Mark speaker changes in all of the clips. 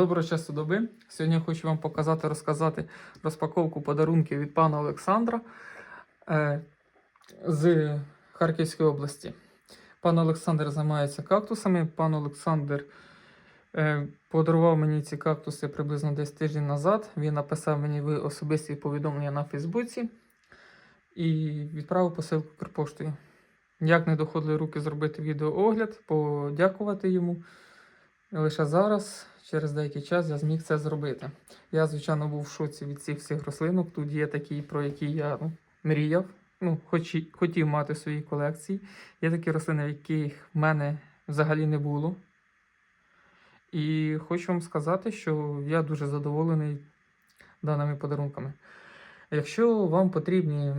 Speaker 1: Доброго часу доби. Сьогодні я хочу вам показати, розказати розпаковку подарунків від пана Олександра е, з Харківської області. Пан Олександр займається кактусами. Пан Олександр е, подарував мені ці кактуси приблизно десь тиждень назад. Він написав мені особисті повідомлення на Фейсбуці і відправив посилку Укрпоштою. Як не доходили руки зробити відеоогляд, подякувати йому. Лише зараз, через деякий час, я зміг це зробити. Я, звичайно, був в шоці від цих всіх рослинок. Тут є такі, про які я ну, мріяв, ну, хоч, хотів мати в своїй колекції. Є такі рослини, яких в мене взагалі не було. І хочу вам сказати, що я дуже задоволений даними подарунками. Якщо вам потрібні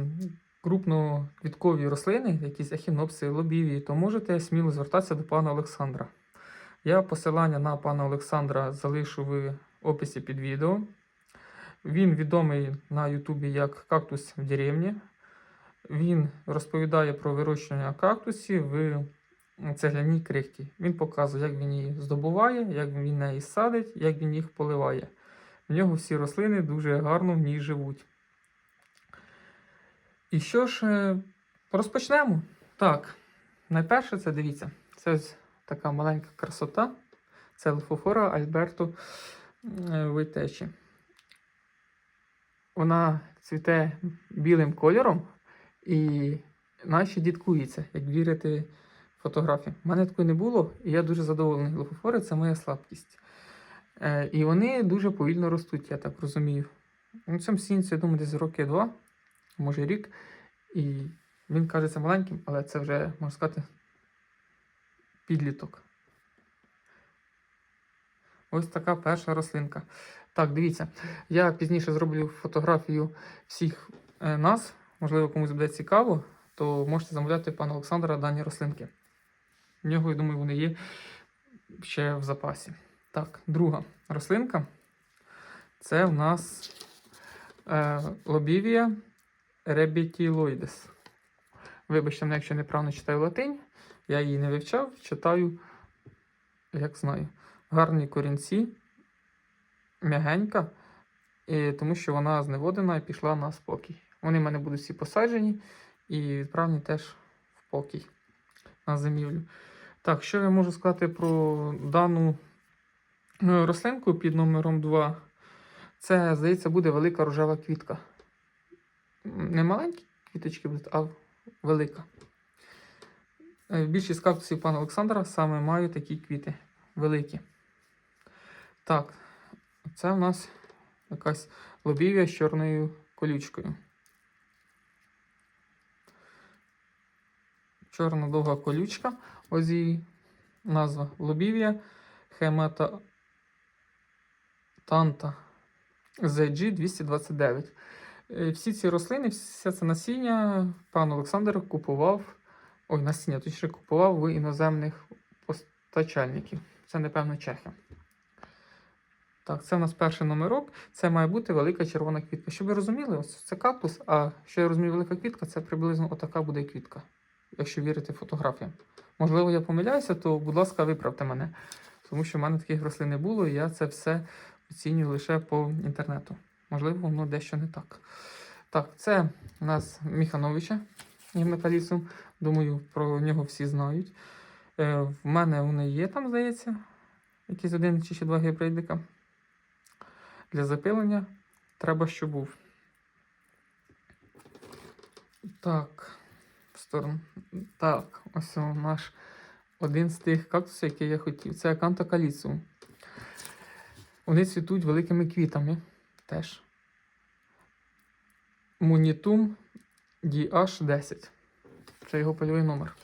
Speaker 1: крупноквіткові рослини, якісь ехінопси, лобіві, то можете сміло звертатися до пана Олександра. Я посилання на пана Олександра залишу в описі під відео. Він відомий на Ютубі як кактус в деревні. Він розповідає про вирощування кактусів в цегляній крихті. Він показує, як він її здобуває, як він неї садить, як він їх поливає. В нього всі рослини дуже гарно в ній живуть. І що ж, е, розпочнемо. Так, найперше це дивіться, це така маленька красота. Це Лефофора Альберто е, Витечі. Вона цвіте білим кольором і наче діткується, як вірити фотографії. У мене такої не було, і я дуже задоволений. Лефофори це моя слабкість. Е, І вони дуже повільно ростуть, я так розумію. Ну, цьому сінцю, я думаю, десь роки два, може рік. І він кажеться маленьким, але це вже, можна сказати, підліток. Ось така перша рослинка. Так, дивіться, я пізніше зроблю фотографію всіх е, нас. Можливо, комусь буде цікаво, то можете замовляти пана Олександра дані рослинки. В нього, я думаю, вони є ще в запасі. Так, друга рослинка. Це в нас е, лобівія ребітілоїдес. Вибачте мене, якщо неправильно читаю латинь. Я її не вивчав, читаю, як знаю. Гарні корінці, м'ягенька, тому що вона зневодена і пішла на спокій. Вони в мене будуть всі посаджені і відправлені теж в покій на зимівлю. Так, що я можу сказати про дану е, рослинку під номером 2? Це, здається, буде велика рожева квітка. Не маленькі квіточки будуть, а велика. Е, Більшість кактусів пана Олександра саме мають такі квіти великі. Так, це в нас якась лобів'я з чорною колючкою. Чорна довга колючка. Ось її назва лобів'я хемата танта ZG229. Е, Всі ці рослини, все це насіння пан Олександр купував, ой, насіння точніше купував в іноземних постачальників. Це, напевно, чехи. Так, це у нас перший номерок. Це має бути велика червона квітка. Щоб ви розуміли, ось це кактус, а що я розумію, велика квітка, це приблизно отака буде квітка, якщо вірити фотографіям. Можливо, я помиляюся, то, будь ласка, виправте мене. Тому що в мене таких рослин не було, і я це все оцінюю лише по інтернету. Можливо, воно дещо не так. Так, це у нас Міхановича металісу. Думаю, про нього всі знають. Е, в мене вони є там, здається, якийсь один чи ще два гібридика. Для запилення треба, щоб був. Так, в сторону. Так, ось наш один з тих кактусів, який я хотів. Це Аканта каліцу. Вони цвітуть великими квітами теж. Мунітум DH10. Це його польовий номер.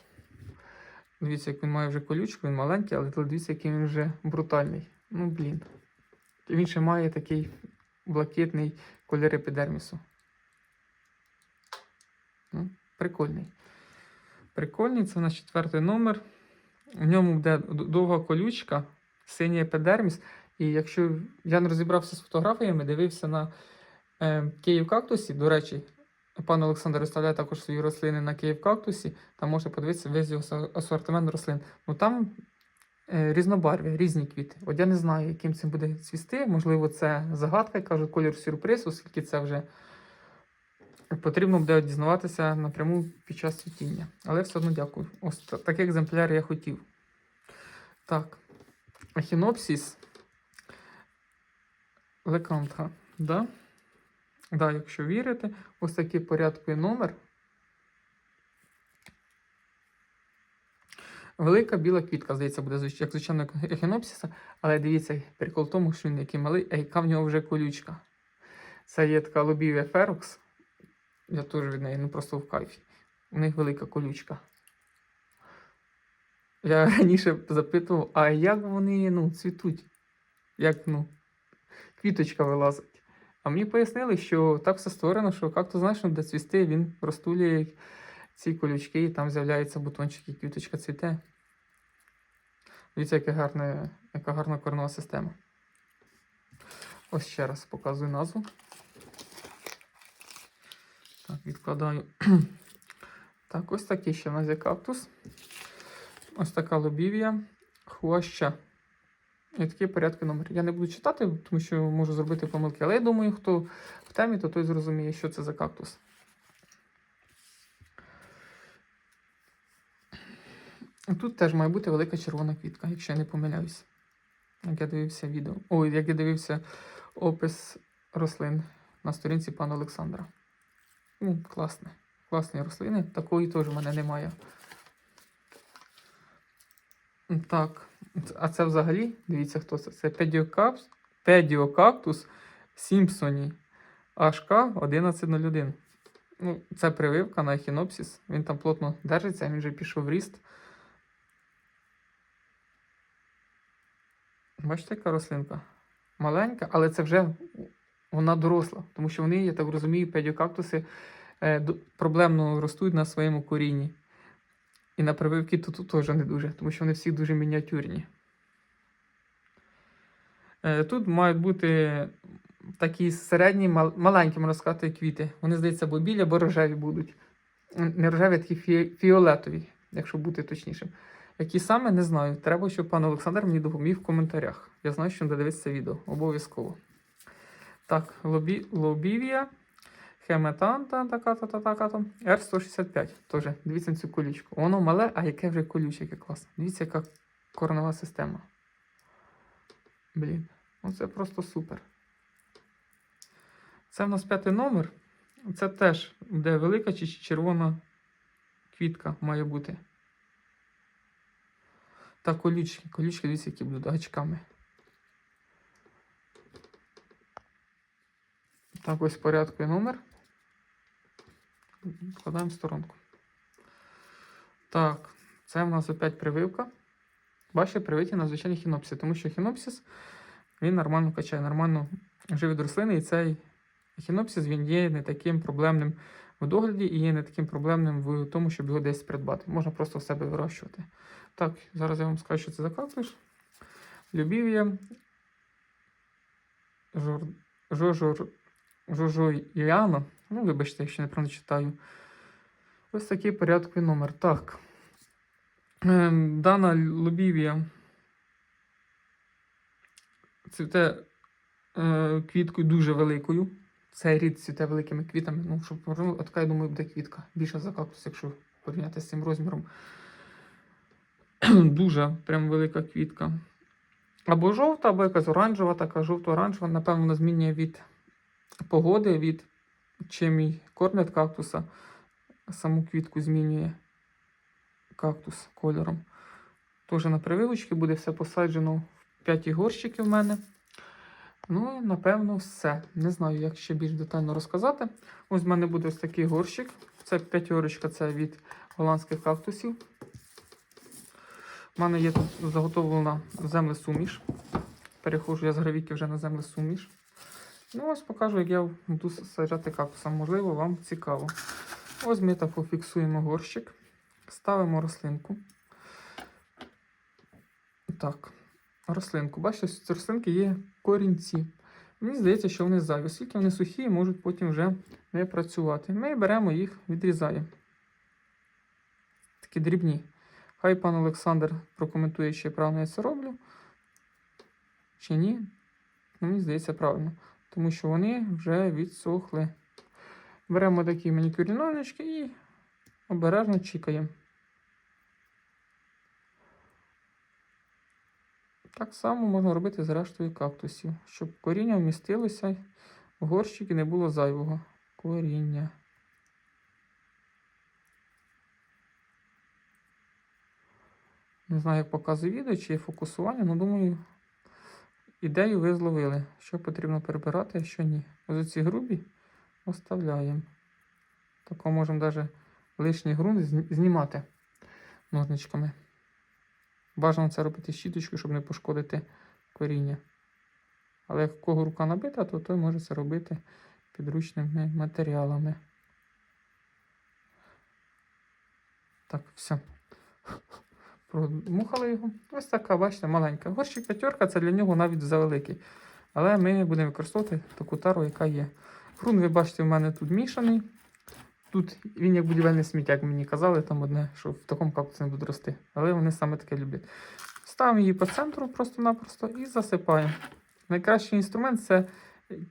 Speaker 1: Дивіться, як він має вже колючку, він маленький, але дивіться, який він вже брутальний. Ну, блін. Він ще має такий блакитний колір епідермісу. Ну, прикольний. Прикольний, це наш четвертий номер. В ньому буде довга колючка, синій епідерміс. І якщо я не розібрався з фотографіями, дивився на е, Київ кактусі, до речі, пан Олександр виставляє також свої рослини на Київ кактусі, там можете подивитися весь його асортимент рослин. Ну там е, різнобарві, різні квіти. От я не знаю, яким це буде цвісти. Можливо, це загадка, я кажу, колір сюрприз, оскільки це вже потрібно буде дізнаватися напряму під час цвітіння. Але все одно дякую. Ось такий екземпляр я хотів. Так. Ехінопсіс. Лекантха. Да? Да, якщо вірите, ось такий порядковий номер. Велика біла квітка, здається, буде як звичайно ехінопсіса, але дивіться, прикол в тому, що він який малий, а яка в нього вже колючка. Це є така лобів'я Ферокс. Я теж від неї, ну просто в кайфі. У них велика колючка. Я раніше запитував, а як вони ну, цвітуть? Як ну, квіточка вилазить. А мені пояснили, що так все створено, що то знаєш, де цвісти, він розтулює ці колючки, і там з'являються бутончики, і квіточка цвіте. Дивіться, яка гарна, яка гарна коренова система. Ось ще раз показую назву. Так, відкладаю. Так, ось такий ще в нас є кактус. Ось така лобів'я, хвоща. І такий порядки номер. Я не буду читати, тому що можу зробити помилки. Але я думаю, хто в темі, то той зрозуміє, що це за кактус. Тут теж має бути велика червона квітка, якщо я не помиляюсь. Як я дивився відео. Ой, як я дивився опис рослин на сторінці пана Олександра. Ну, класне. Класні рослини. Такої теж в мене немає. Так. А це взагалі, дивіться, хто це. Це педіокапс, педіокактус Сімпсоні HK 1101. Ну, це прививка на ехінопсис. Він там плотно держиться, він вже пішов в ріст. Бачите, яка рослинка? Маленька, але це вже вона доросла. Тому що вони, я так розумію, педіокактуси е, проблемно ростуть на своєму корінні. І на прививки тут, теж не дуже, тому що вони всі дуже мініатюрні. Е, Тут мають бути такі середні, маленькі, можна сказати, квіти. Вони, здається, або білі, або рожеві будуть. Не рожеві, а такі фіолетові, якщо бути точнішим. Які саме не знаю. Треба, щоб пан Олександр мені допоміг в коментарях. Я знаю, що він додивиться відео. Обов'язково. Так, лобі, лобівія. Хеметанта, така та та така там. R165. Теж. Дивіться на цю колючку. Воно мале, а яке вже колюче, яке класне. Дивіться, яка коренова система. Блін. Ну це просто супер. Це в нас п'ятий номер. Це теж де велика чи червона квітка має бути. Та колючки. Колючки, дивіться, які будуть гачками. Так, ось порядку номер. Вкладаємо в сторонку. Так, це в нас опять прививка. Бачите, привиті на звичайні хінопсиси, тому що хінопсис він нормально качає, нормально живить рослини, і цей хінопсис він є не таким проблемним в догляді і є не таким проблемним в тому, щоб його десь придбати. Можна просто в себе вирощувати. Так, зараз я вам скажу, що це за кактус. Любів'я. Жор... Жожор... Жожояно. Ну, вибачте, якщо неправильно читаю. Ось такий порядковий номер. Так. Ем, Дана Лобівія цвіте е, квіткою дуже великою. Цей рід цвіте великими квітами. Ну, щоб от така, я думаю, буде квітка. Більша за кактус, якщо порівняти з цим розміром. дуже прям велика квітка. Або жовта, або якась оранжева, така жовто-оранжева. Напевно, вона змінює від погоди, від чим і кормять кактуса. Саму квітку змінює кактус кольором. Теж на прививочки буде все посаджено в 5 горщики в мене. Ну і напевно все. Не знаю, як ще більш детально розказати. Ось в мене буде ось такий горщик. Це п'ятерочка, це від голландських кактусів. У мене є тут заготовлена землесуміш. Переходжу я з гравіки вже на землесуміш. Ну, ось покажу, як я буду саджати кактусом. Можливо, вам цікаво. Ось ми так пофіксуємо горщик, ставимо рослинку. Так, рослинку. Бачите, з рослинки є корінці. Мені здається, що вони зайві, оскільки вони сухі і можуть потім вже не працювати. Ми беремо їх, відрізаємо. Такі дрібні. Хай пан Олександр прокоментує, чи правильно я це роблю, чи ні. Ну, мені здається, правильно. Тому що вони вже відсохли. Беремо такі манікюрні ножнички і обережно чікаємо. Так само можна робити з рештою кактусів, щоб коріння вмістилося в горщик і не було зайвого коріння. Не знаю, як показує відео, чи є фокусування, але думаю, ідею ви зловили, що потрібно перебирати, а що ні. Ось ці грубі оставляємо. Тако можемо навіть лишній ґрунт знімати ножничками. Бажано це робити щіточкою, щоб не пошкодити коріння. Але як кого рука набита, то той може це робити підручними матеріалами. Так, все. Промухали його. Ось така, бачите, маленька. Горщик п'ятерка це для нього навіть завеликий. Але ми будемо використовувати таку тару, яка є. Грунт, ви бачите, в мене тут мішаний. Тут він як будівельне сміття, як мені казали, там одне, що в такому кактусі не буде рости. Але вони саме таке люблять. Ставимо її по центру просто-напросто і засипаємо. Найкращий інструмент це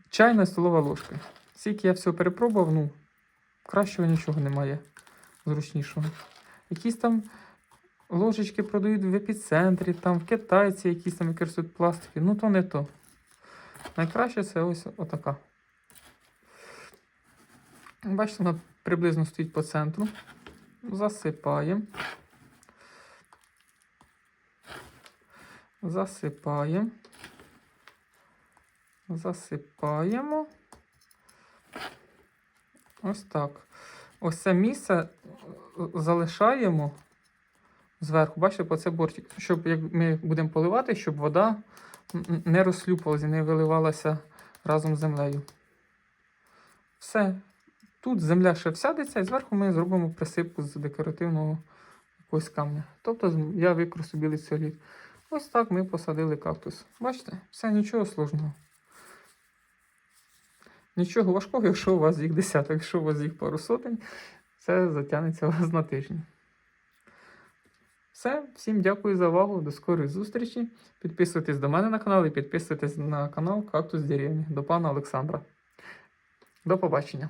Speaker 1: чайна столова ложка. Скільки я всього перепробував, ну, кращого нічого немає зручнішого. Якісь там ложечки продають в епіцентрі, там в китайці якісь там використовують пластики. Ну то не то. Найкраще це ось отака. Бачите, вона приблизно стоїть по центру. Засипаємо. Засипаємо. Засипаємо. Ось так. Ось це місце залишаємо зверху. Бачите, по це бортик. Щоб як ми будемо поливати, щоб вода не розслюпалася, не виливалася разом з землею. Все. Тут земля ще всядеться, і зверху ми зробимо присипку з декоративного якогось камня. Тобто я використаю білий солід. Ось так ми посадили кактус. Бачите, все нічого сложного. Нічого важкого, якщо у вас їх десяток, якщо у вас їх пару сотень, це затягнеться у вас на тиждень. Все, всім дякую за увагу. До скорої зустрічі. Підписуйтесь до мене на канал і підписуйтесь на канал Кактус Деревні до пана Олександра. До побачення.